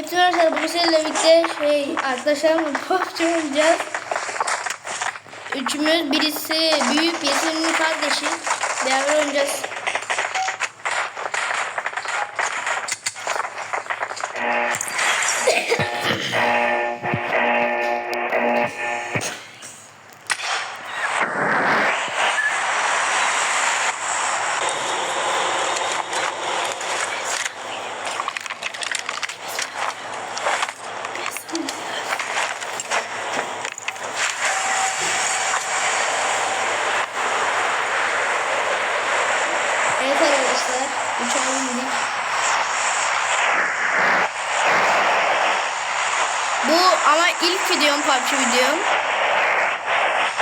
Hepsini arkadaşlar bugün sizinle birlikte şey arkadaşlarımla PUBG oynayacağız. Üçümüz birisi büyük Yasin'in kardeşi. Beraber oynayacağız. Arkadaşlar. Uçağa bindik. Bu ama ilk videom PUBG videom.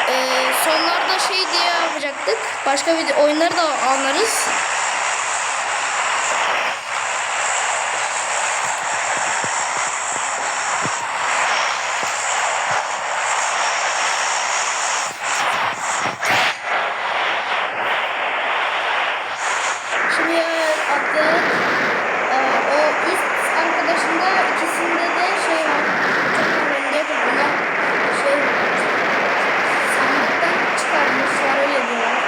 Ee, sonlarda şey diye yapacaktık. Başka video oyunları da anlarız. Şimdi atlayarak e, o üst arkadaşında ikisinde de şey var. Çok önünde bunlar şey sandıktan çıkarmışlar öyle diyorlar.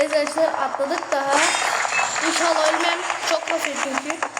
Evet arkadaşlar atladık daha. İnşallah ölmem. Çok hafif çünkü.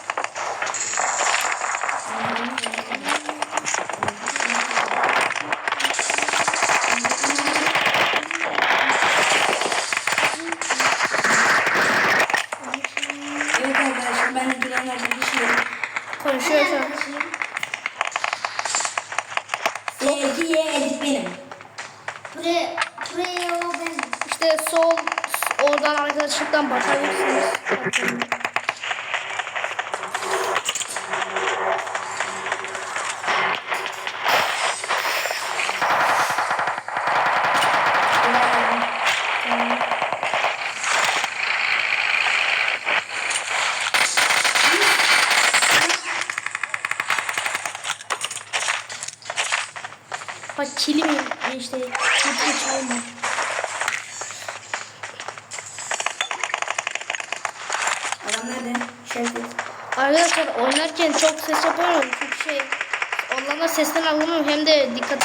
Oynarken çok ses yapıyorum çünkü şey onlardan sesten anlamıyorum. Hem de dikkat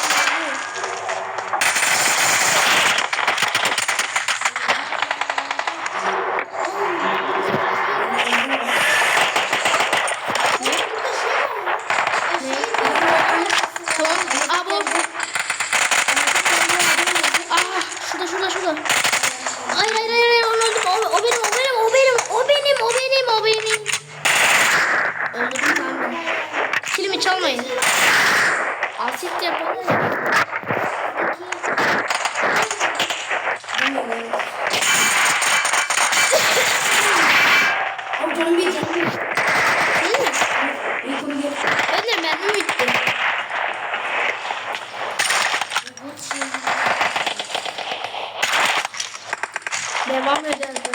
Devam edeceğiz arkadaşlar.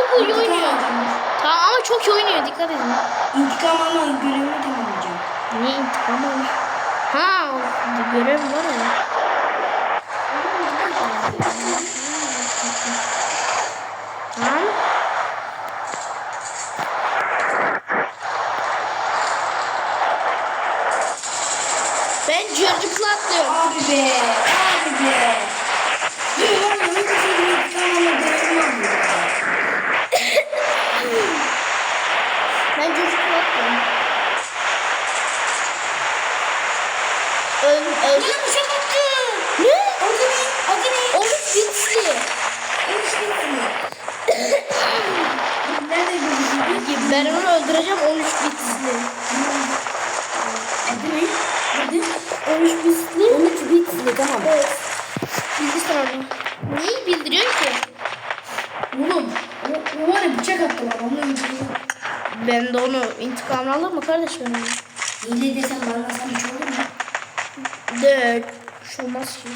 Çok iyi oynuyor. Tamam ama çok iyi oynuyor dikkat edin. İntikam alma görevimi tamamlayacağım. Niye intikam almış? Ha görev var ya. Tamam. Ben cırcıkla atlıyorum. Abi be. Abi be. Dur lan oyun kısmında intikam alma görevimi aldım. 13. Bana bir şey attı. Ne? Adı ne? Adı ne? 13 bitsli. Olmuş bitsin. Nerede bu? Ben onu öldüreceğim 13 bitsli. Adı ne? Adı? 13 bitsli. 13 bitsin tamam. Evet. Bildi sana. Neyi bildiriyor ki? Oğlum o, var ya bıçak attı bana onu öldürüyor. Ben de onu intikamını alır mı kardeş benim? Hile desem bana sen hiç De bir şey olmaz ki.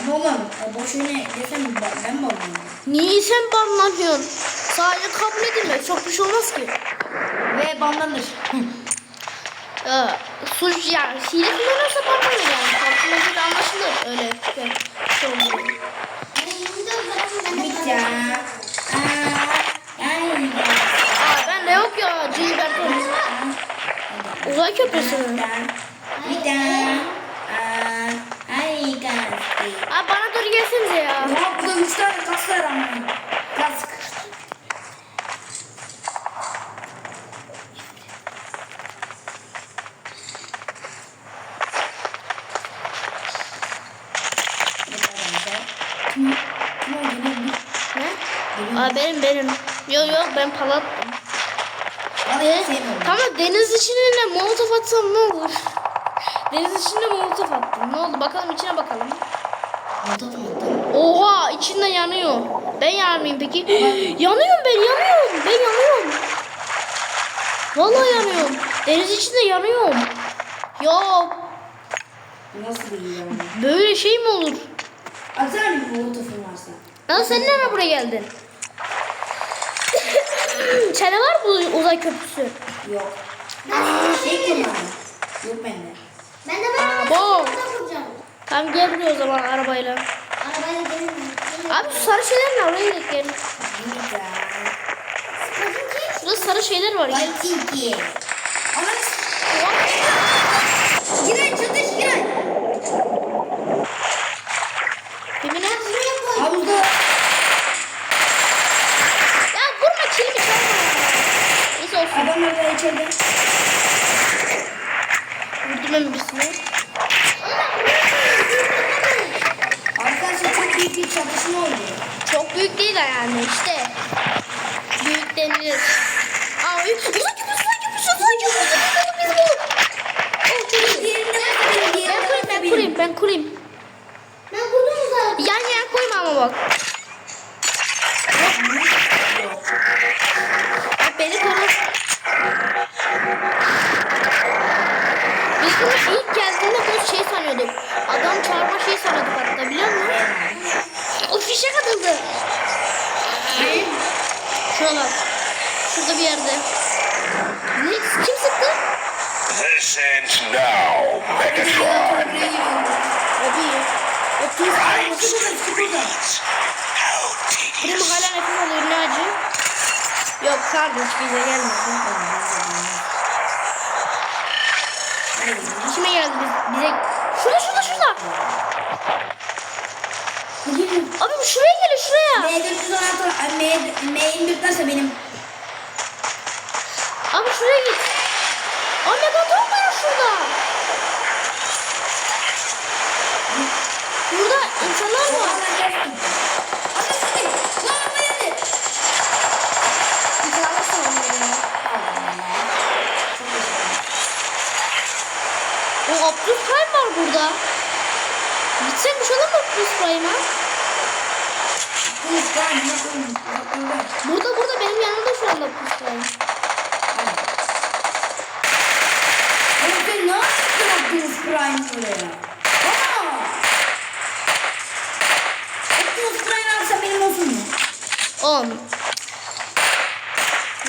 Ama oğlum o boş öne desem ben, mi alayım? Niye sen banlanıyorsun? Sadece kabul edilmek çok bir şey olmaz ki. Ve banlanır. Ee, suç yani hile kullanırsa banlanır yani. Anlaşılır öyle şey, şey oluyor. Ben yine de o zaman ben de Bit ya. Aa, ben de yok ya Gilbert Uzay köprüsü mü? Bir daha. Aa, ay gazete. Abi bana doğru gelsenize ya. Ya burada üç tane kas var ama. Kask. Kim? Kim o geliyor? Ne? Aa benim benim. Yok yok ben palattım. Vallahi Ne? hiç Tamam deniz içine molotof atsam ne olur? Deniz içinde molotof attım. Ne oldu? Bakalım içine bakalım. Oha içinde yanıyor. Ben yanar mıyım peki? yanıyorum ben yanıyorum. Ben yanıyorum. Vallahi yanıyorum. Deniz içinde yanıyorum. Ya Nasıl yani? böyle şey mi olur? Atsana bir molotofun varsa. Lan sen nereye buraya geldin? Sende var mı bu uzay köprüsü? Yok. Nasıl Şey kullanma. Yok bende. Ben de ben bom. vuracağım. Tamam gel buraya o zaman arabayla. Arabayla gelin. Abi şu sarı şeyler ne? Oraya gidelim gel. Şurada sarı şeyler var. Gel. Bak tilki. Ama İçeride. Vurdum ben birisini. Arkadaşlar çok büyük bir çatışma oldu. Çok büyük değil de yani işte. Büyük denilir. Aa. Oh. Diğerinde bakın Ben kurayım, ben kurayım, ben vurdum zaten. Yan yana koyma ama. Bak bunu ilk geldiğinde bu şey sanıyorduk. Adam çağırma şey sanıyorduk hatta biliyor musun? O fişek atıldı. Şuralar. Şurada bir yerde. Ne? Kim sıktı? This ends now, Megatron. Abi. Right arabası burada. streets. How Benim hala nefes alıyor ne acı? Yok kardeş bize gelmedi. Kime geldi biz, bize? Şurada şurada şurada. Abi şuraya gelin şuraya. M416 M, M24'lerse benim. Abi şuraya git. Aa megaton var şurada. Burada insanlar var. O Optus Prime var burada. Gitsek bir şey olur mu Optus Prime'a? Burada burada benim yanımda şu anda Optus Prime. Ne yaptın Optimus Prime buraya? Aa! Optimus Prime alsa benim olsun mu? Oğlum.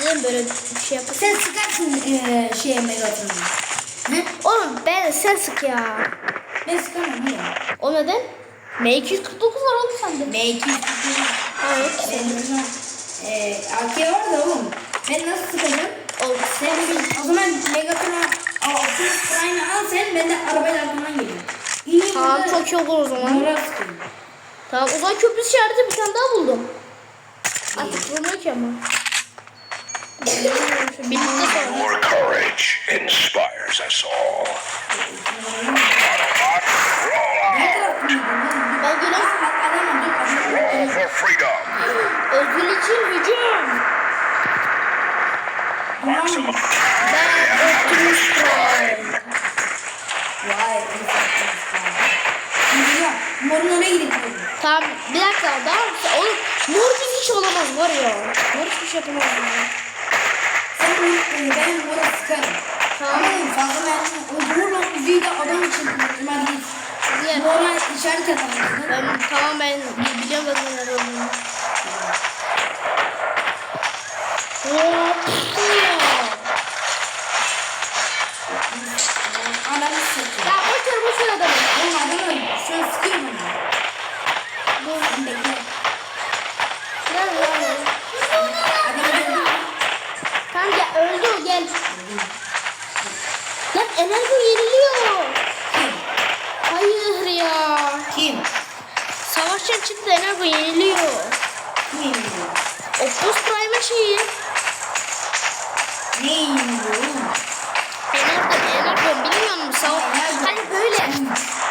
Neden böyle bir şey yapasın? Sen sıkarsın eee şeye Megatron'a. Ne? Oğlum ben sen sık ya. Ben sıkamam oğlum. O neden? M249 var oğlum sende. M2 Ha yok ki sende. Senin eee AK var da oğlum. Ben nasıl sıkacağım? Oğlum Sen o zaman Megatron'a Aa, Optimus Prime'ı al sen ben de arabayla arkamdan geliyorum. İyi Tamam burada çok iyi olur o zaman. Sıkıyorum. Tamam uzay köprüsü işareti bir tane daha buldum. Artık vurmuyor ki ama. Sonra. Your courage inspires us all. Autobot, roll out! Ben. Roll for freedom. Özgür için hücum. Maximum. Ben Optimus Prime. Vay. Morun oraya gidip Tamam bir dakika daha oğlum Mortis hiç olamaz var ya. Mortis hiç yapamaz. ya. Unutmayın. Ben mora sıkarım. Tamam. Ama fazla mermi. O uzuyu da adam için kullanmak değil. Diğer. Mora işaret atamazsın. Ben tamam ben zaten nerede olduğunu. Ya boş ver boş ver adamı. Oğlum adamı şu an sıkıyor bana. Dur. Bekle. Enerji yeniliyor. Hayır ya. Kim? Savaşçı çıktı enerji yeniliyor. Kim yeniliyor? Opus Prime şeyi. Ne yeniliyor? Enerji enerji bilmiyor musun? Savaş. Hani böyle.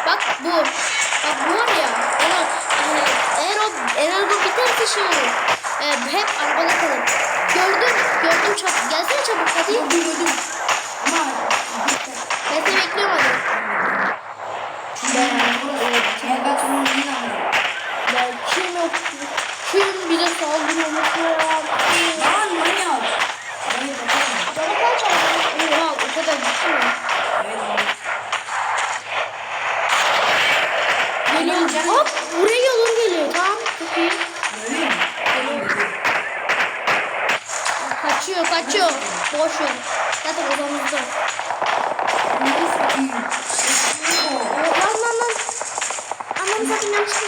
Bak bu. Bak bu var ya. Ona, hani, eğer o enerji biterse şey olur. E, hep arabada kalır. Gördüm. Gördüm çabuk. Gelsene çabuk hadi. Gördüm gördüm. Ama Ben seni bekliyorum ben Megatron'un yine anladım. Ben kim yok? Kim bize saldırıyormuş ya? Lan manyak. Evet. Bana kaç aldın? Oha o kadar gitti mi? Evet. Geliyor. Hop buraya yolun geliyor. Tamam çok iyi. Kaçıyor kaçıyor. Boş ver. Zaten odamızda. Aman zaten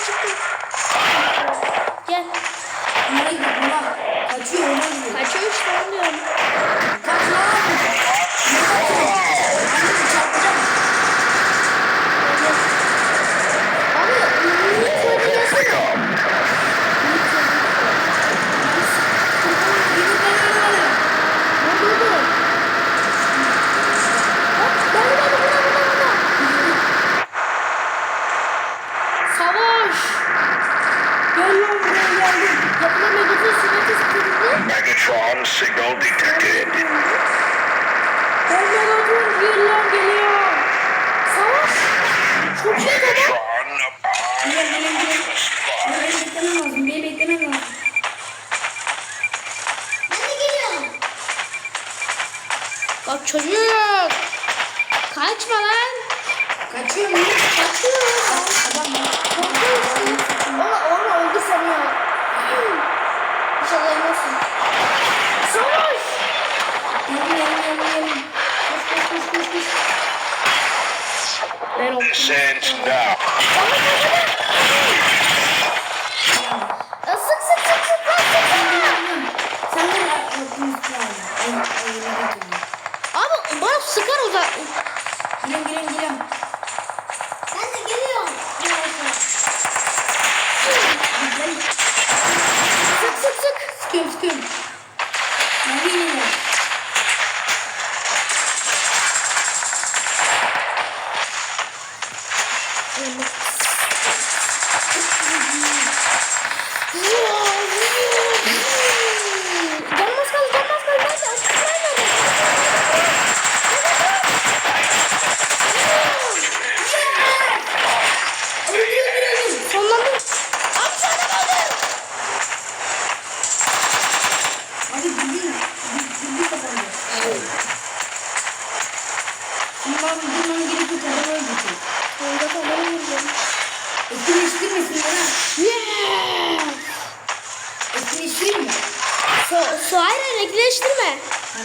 hayır hayır ekleştirme.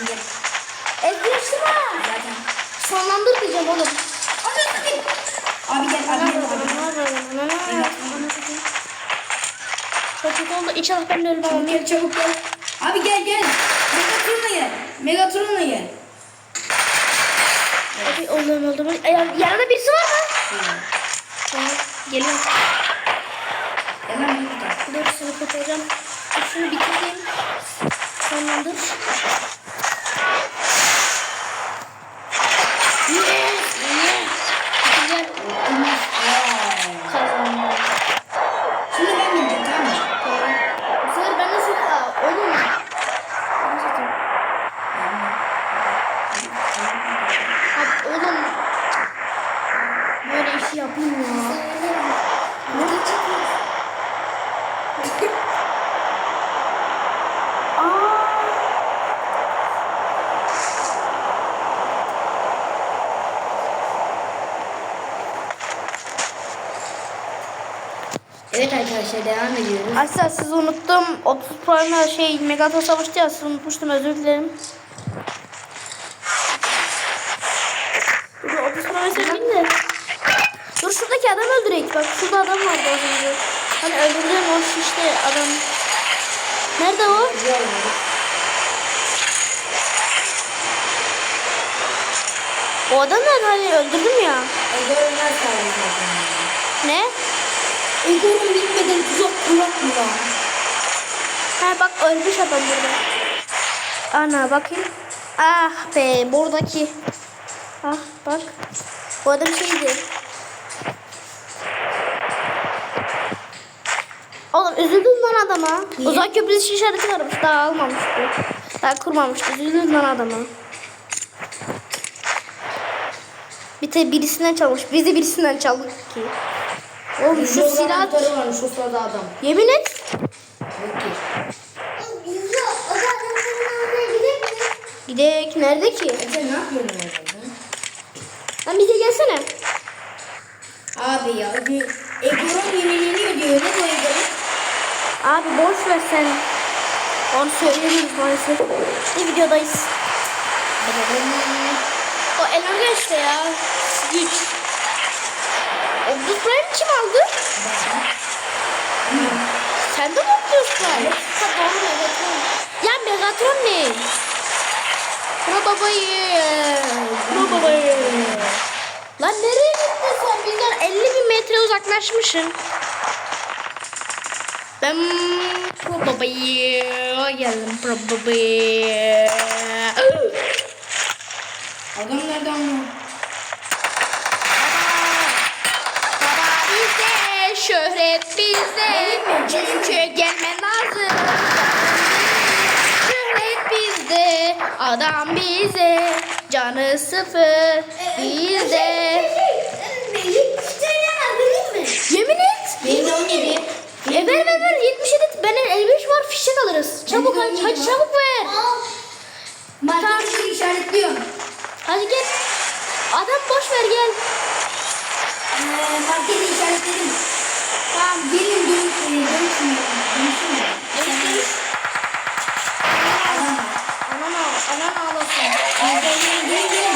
Gel. Ekleştirme. Zaten. Sonlandır diyeceğim oğlum. Abi sakın. Abi gel abi gel. Çok kötü oldu. İnşallah ben de ölmem. Gel çabuk gel. Abi gel gel. Megatron'la gel. Megatron'la gel. Abi oldum. Ay, Yanında birisi var mı? Tamam. Geliyorum. Gel lan. Dur seni kurtaracağım. Şunu bitireyim. Sonlandır. Arkadaşlar devam ediyoruz. Aslında sizi unuttum. 30 Prime'la şey Megaton savaştı ya sizi unutmuştum özür dilerim. Dur 30 Prime sevdim de. Dur şuradaki adam öldürek. Bak şurada adam vardı az önce. Hani öldürdüğüm o şişli adam. Nerede o? O adam nerede hani öldürdüm ya. Kaldı Ne? Egor'un bitmeden tuzak lan? Ha bak ölmüş adam burada. Ana bakayım. Ah be buradaki. Ah bak. Bu adam şeydi. Oğlum üzüldüm lan adama. Niye? Uzak köprüsü işareti varmış. Daha almamıştı. Daha kurmamıştı. Üzüldüm lan adama. Bir de birisinden çalmış. Biz de birisinden çaldık ki. Oğlum şu silah... Varmış o sırada adam. Yemin et. Yok ki. Yüzü o zaten senin almaya gidelim mi? Gidek. Nerede ki? E sen ne yapıyorsun orada? Lan bize gelsene. Abi ya bir Egor'un yenileniyor diyor. Ne Egor'un? Abi boş ver sen. Onu söyleyemiyoruz maalesef. Bir videodayız. O Eloga işte ya. Güç. Optus Prime kim aldı? Sen de mi Prime? Ha doğru Megatron. Ya Megatron ne? Bura babayı. Bura babayı. Lan nereye gittin sen? Bizden 50 bin metre uzaklaşmışsın. Ben babayı geldim babayı. Adam nerede ama? Bize. Çünkü gelmen lazım. Şöhret bizde, adam bize. Canı sıfır bizde. Yemin et. Benim de 17. E ver ver ver 77 benim 55 var fişek alırız. Çabuk hadi, 17 hadi çabuk ver. Market'i işaretliyorum. Hadi gel. Adam boş ver gel. Ee, marketi işaretledim. Tamam gelin dön, e, dönüşün. Dönüşün mü? Adam var. Anan ağ, anan ağlasın. Gel gel gel gel. gel.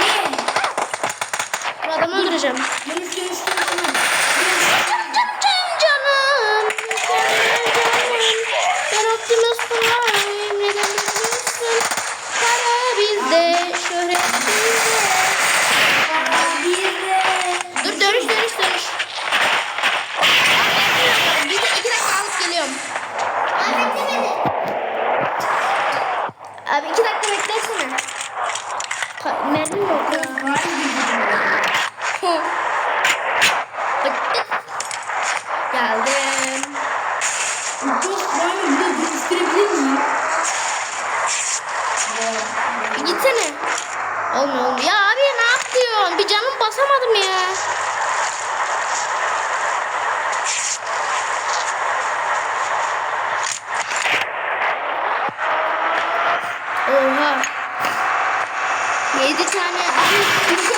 Niye? Bu adamı öldüreceğim. Dönüş dönüş dönüş. Gitsene. Olmuyor olmuyor. Ya abi ne yapıyorsun? Bir canım basamadım ya. Oha. Yedi tane. Ay,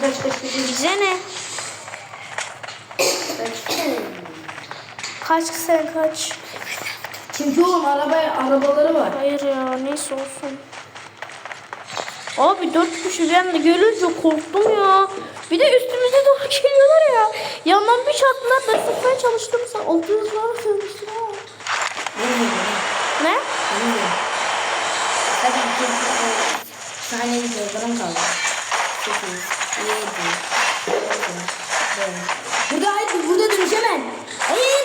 kaç kaç kaç. Bize ne? Kaç sen kaç? Çünkü oğlum arabaya arabaları var. Hayır ya neyse olsun. Abi dört kişi ben de görünce korktum ya. Bir de üstümüze doğru geliyorlar ya. Yandan bir çarptılar ben sıkmaya çalıştım. Sen altınızlar söylemiştin ha. Ne? Hadi bir saniye yollarım kaldı. Sekiz, yedi, Burada hayır, burada dönüşemem. Hayır.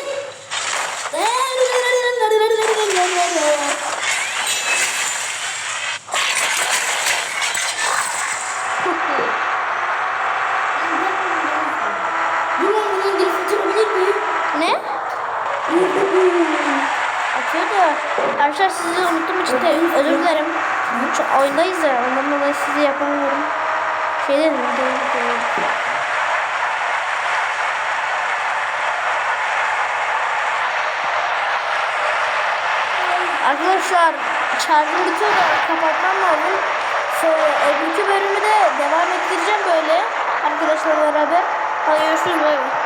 Arkadaşlar sizi unuttum için de özür dilerim. Şu oyundayız ya ondan dolayı sizi yapamıyorum. Şey doğru. Arkadaşlar şarjım bitiyor da kapatmam lazım. Sonra öbürkü bölümü de devam ettireceğim böyle arkadaşlarla beraber. Hadi görüşürüz bay bay.